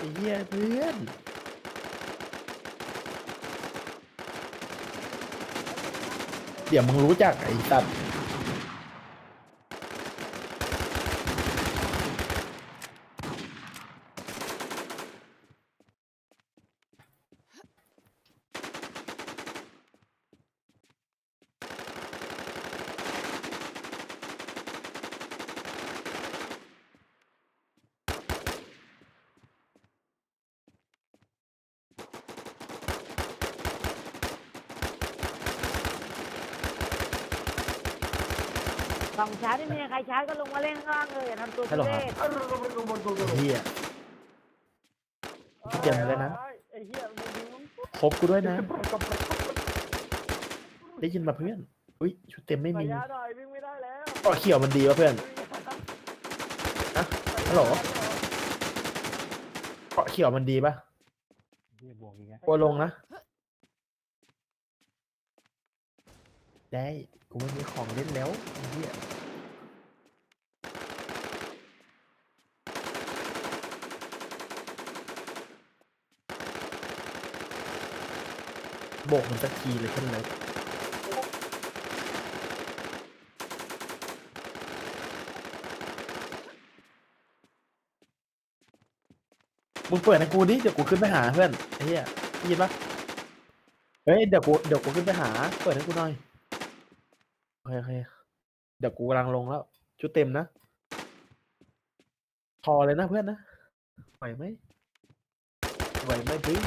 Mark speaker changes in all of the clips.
Speaker 1: ไอ้เหี้ยเพื่อนเดี๋ยวมึงรู้จักไอ้ตัด
Speaker 2: สองชาร์จไม่มีใครชาร์จก็ลงมาเล่นข้างล่างเลยอย่าทำตัวทุเรศ
Speaker 1: ไอ้เหี้ยเจ็บเลยนะ
Speaker 2: ไอ้เหี้ยมึงยิงมึง
Speaker 1: ครบกูด้วยนะ ได้ยินมาเพื่อน อุ้ยชุดเต็มไม่มี
Speaker 2: ระยะหน่อยวิ่งไม่ได้แล้ว
Speaker 1: เกาะเขียวมันดีวะเพื่อนอะฮัลโหลเกาะเขียวมันดีปะ
Speaker 2: เหี้ยบวกอีกแล้ว
Speaker 1: กลัวลงนะ ได้ กูไม่มีของเล่นแล้วไอ้เหี้ยโบกมันสักทีเลยเพื่อนเลยมึงเปิดให้กูดิเดี๋ยวกูขึ้นไปหาเพื่อนไอ้เหี้ยได้ยินปะเฮ้ยเดี๋ยวกูเดี๋ยวกูขึ้นไปหา เปิดให้กูหน่อย เคโอเคเดี๋ยวกูกำลังลงแล้ว ชุดเต็มนะ พอเลยนะเพื่อนนะไหวไหมไหวไหมพี่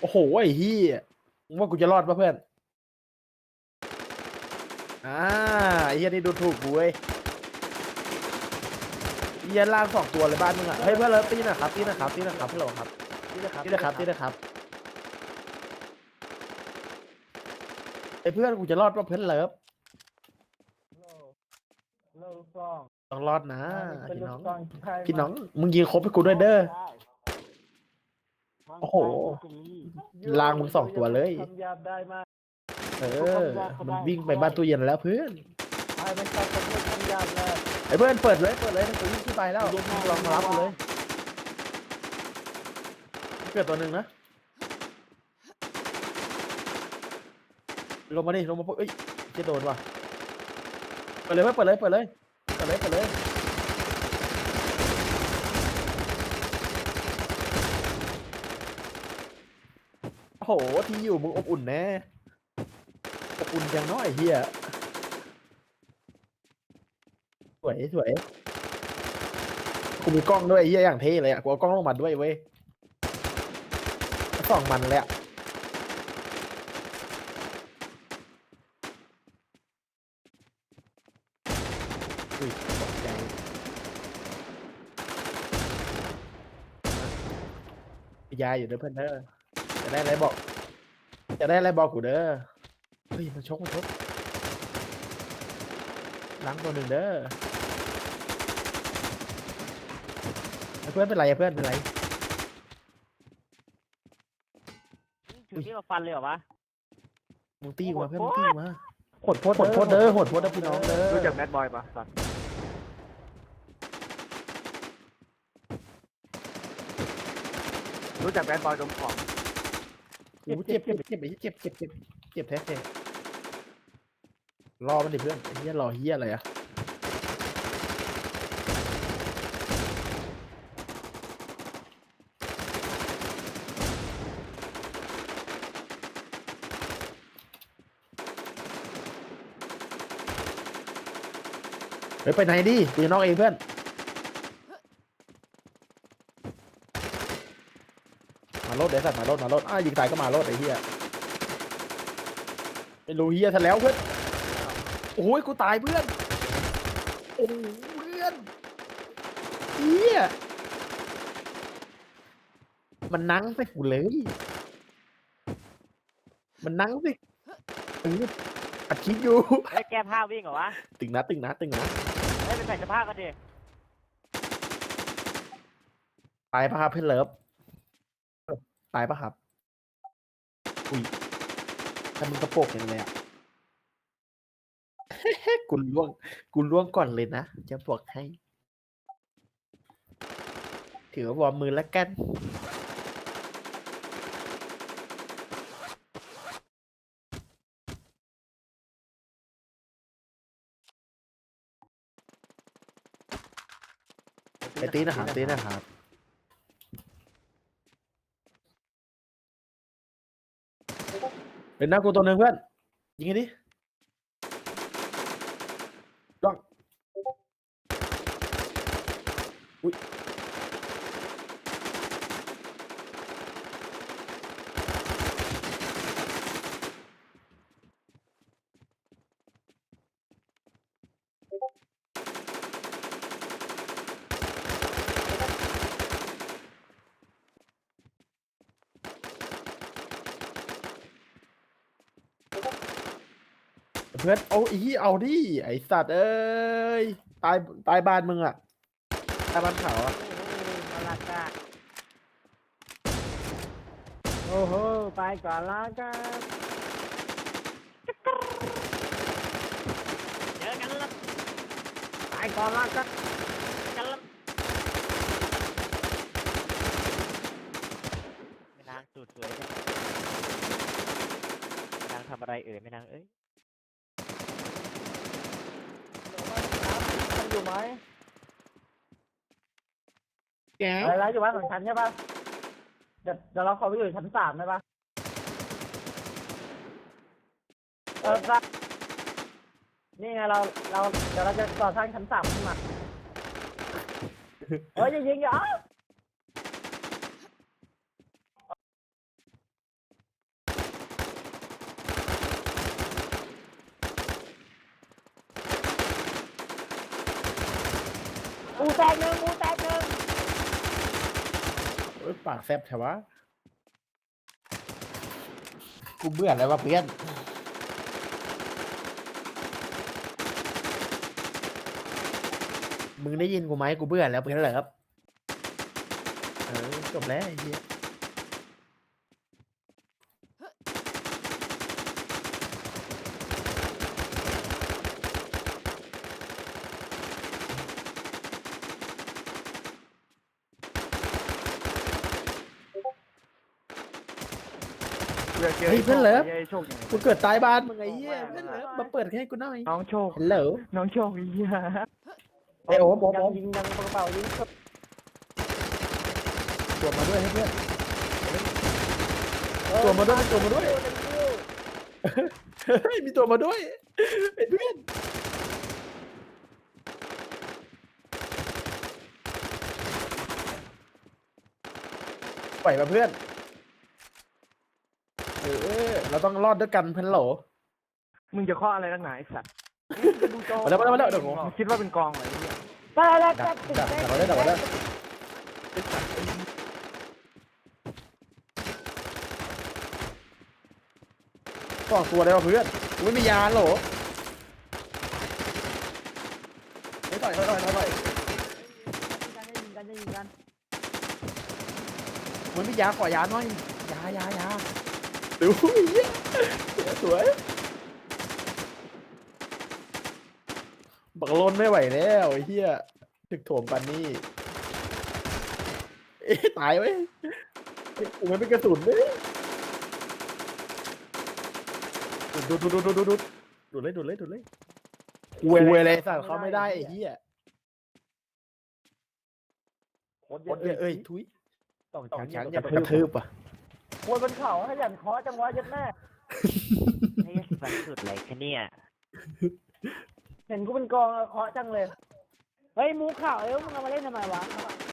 Speaker 1: โอ้โหไอ้เหี้ยมึงว่ากูจะรอดปะเพื่อน อ่าไอ้เหี้ยนี่ดูถูกกูเว้ยเหี้ยล่างสองตัวเลยบ้านมึงอะ เฮ้ยเพื่อนเลยตีนะครับตีนะครับตีนะครับเพี่หลครับตีนะครับตีนะครับตีนะครับไอ้เพื่อนกูจะรอดปะเพื่อนเลิฟ ต้องรอดนะ
Speaker 2: เป็น
Speaker 1: พี่
Speaker 2: ลู
Speaker 1: น้
Speaker 2: ก
Speaker 1: อง
Speaker 2: ซองใช่
Speaker 1: พี่น้อง มึงยิงครบให้กูด้วยเด้อ โอ้โห ลางมึงสองตัวเลย
Speaker 2: ทำยาบได้มาก
Speaker 1: เออ มันวิ่งไปบ้านตู้เย็นแล้วเพื่อน
Speaker 2: ไอ้มันชอบคนเล่นทำยาบเลย
Speaker 1: ไอ้เพื่อนเปิดเลย เปิดเลยกูวิ่งขึ้นไปแล้วลองมารับกูเลย เกิดตัวหนึ่งนะ ลงมาดิ ลงมาปุ๊บเอ้ยจะโดนว่ะเปิดเลยเว้ยเปิดเลยเปิดเลยเปิดเลยเปิดเลยโอ้โหที่อยู่มึงอบอุ่นแน่อบอุ่นจังน้อยเฮียสวยสวยกูมีกล้องด้วยเฮียอย่างเท่เลยอะกูเอากล้องลงมาด้วยเว้ยส่องมันเลยอะ อุ้ยตกใจยายอยู่เด้อเพื่อนเด้อจะได้อะไรบอก จะได้อะไรบอกกูเด้อเฮ้ยมันชกมันชกล้างตัวหนึ่งเด้อไอ้เพื่อนเป็นไรไอ้เพื่อนเป็นไร
Speaker 2: ถือที่มาฟันเลยเหรอวะ
Speaker 1: มึงตีกูมาเพื่อน
Speaker 2: โห
Speaker 1: มึ
Speaker 2: ด
Speaker 1: งตีกูมาโหดโพดโหดโพดเด้อโหดโพดเด้อพี่น้องเด้อ
Speaker 3: รู้จักแบดบอยปะสัตว์รู้จักแบดบอยดมของ
Speaker 1: โอ้โหเจ็บเจ็บเจ็บไอ้เจ็บเจ็บเจ็บเจ็บแท้ๆรอมันดิเพื่อนไอ้เหี้ยรอเหี้ยอะไรอะ ฮ้ยไปไหนดิกูจะนอกเองเพื่อน มาโลดเดี๋ยวสัตว์มาโลดมาโลดอ้าวยิงตายก็มาโลดไอ้เหี้ยไม่รู้เหี้ยซะแล้วเพื่อน โอ้ยกูตายเพื่อน โอ้โหเพื่อนเหี้ยมันนั่งใส่กูเลย มันนั่งสิเอออัดคลิปอยู่
Speaker 2: ไอ้ยแก้ผ้าวิ่งเหรอวะ
Speaker 1: ตึงนะตึงนะตึงนะ
Speaker 2: ไอ้ยไปใส่เสื้อผ้ากันดิ
Speaker 1: ตายปะครับเพื่อนเลิฟตายปะครับ อุ้ยถ้ามึงกระโปกอย่างเลยอะ กูล่วง กูล่วงก่อนเลยนะ จะบอกให้เถือว่าวอร์มมือแล้วกัน ไปตีนะครับตีนะครับเป็นหน้ากูตัวหนึ่งเพื่อน ยิงไงดิล่องอุ้ย เพื่อนเอาอีเอาดิไอสัตว์เอ้ยตายตายบ้านมึงอะตายบ้านเขาอะ
Speaker 2: โอ้โหมาละกะโอ้โหไปก่อนละกันเจอกันละไปก่อนละกันกันละ
Speaker 4: แม่นางสูตรสวยจังแม่นางทำอะไรเอ่ยแม่นางเอ้ย
Speaker 2: มัน อยู่ไหม
Speaker 1: แก้ว
Speaker 2: อะไรนะอยู่บ้านของฉันใช่ปะเดี๋ยวเดี๋ยวเราขอไปอยู่ชั้นสามได้ปะเออครับนี่ไงเราเราเดี๋ยวเราจะก่อสร้างชั้นสามขึ้นมาเฮ้ยอย่ายิงอย่า กูแตกหนึ่งกูแตกหนึ่ง
Speaker 1: โอ้ยปากแซบแถวะกูเบื่อแล้วว่ะเพื่อนมึงได้ยินกูไหมกูเบื่อแล้วเพื่อนเหรอครับเออจบแล้วไอ้เหี้ย
Speaker 3: เพื่อนเจอ
Speaker 1: เฮ้ยเพื่อนเลิฟ
Speaker 3: ไอ้โชคยังไง
Speaker 1: กูเกิดตายบ้านมึงไอ้เหี้ยเพื่อนเหรอมาเปิดให้กูหน่อย
Speaker 3: น้องโชค
Speaker 1: ฮัลโหล
Speaker 3: น้องโชคเหี้ย
Speaker 1: ไอโอมโอม
Speaker 2: ยั
Speaker 1: โองม
Speaker 2: ยิงยังกระเป๋ายิง
Speaker 1: ตัวมาด้วยให้เพื่อนตัวมาด้วยตัวมาด้วยเฮ้ยมีตัวมาด้วยไอ้เพื่อนปล่อยมาเพื่อน เออเราต้องรอดด้วยกันเพื่อนโหล
Speaker 3: มึงจะข้ออะไรนักหนาไอ้สัตว์
Speaker 1: มาแล้วมาแล้วมาแล้วเดี๋ยวผม
Speaker 3: มึงคิดว่าเป็นกองเหรอไอ้เหี้ย
Speaker 2: ไปแล้ว
Speaker 1: ดักดักดักมาเลยดักมาเลยสองตัวเลยว่ะเพื่อนกูไม่มียาโหลไม่ต่อยต่อยต่อยต่อย
Speaker 2: ยิงกันยิงกัน
Speaker 1: มันมียาขอยาหน่อยยายายา ดูเหี้ยสวยบักลนไม่ไหวแล้วไอ้เหี้ยถึกโถมปันนี่เอ๊ะตายไว้ยกูไม่เป็นกระสุนเลยดูดูดูดูดูดูดูเลยดูเลยดูเลยคุยเลยสั่งเขาไม่ได้ไอ้เหี้ย
Speaker 2: โคตร
Speaker 1: โคตรเยอะเอ้ยทุย
Speaker 2: ต้อง
Speaker 1: ช้า
Speaker 2: ช้างง
Speaker 1: ช้างอย่ากระทืบอะ
Speaker 2: โวยบนเขาให้ยันคอจังหวะยัดแม่
Speaker 4: ไอ้สันสุดอะไรคะเนี่ย
Speaker 2: เห็นกูเป็นกองเคาะจังเลย เฮ้ยหมูข่าวเอ้ยมึงเอามาเล่นทำไมวะ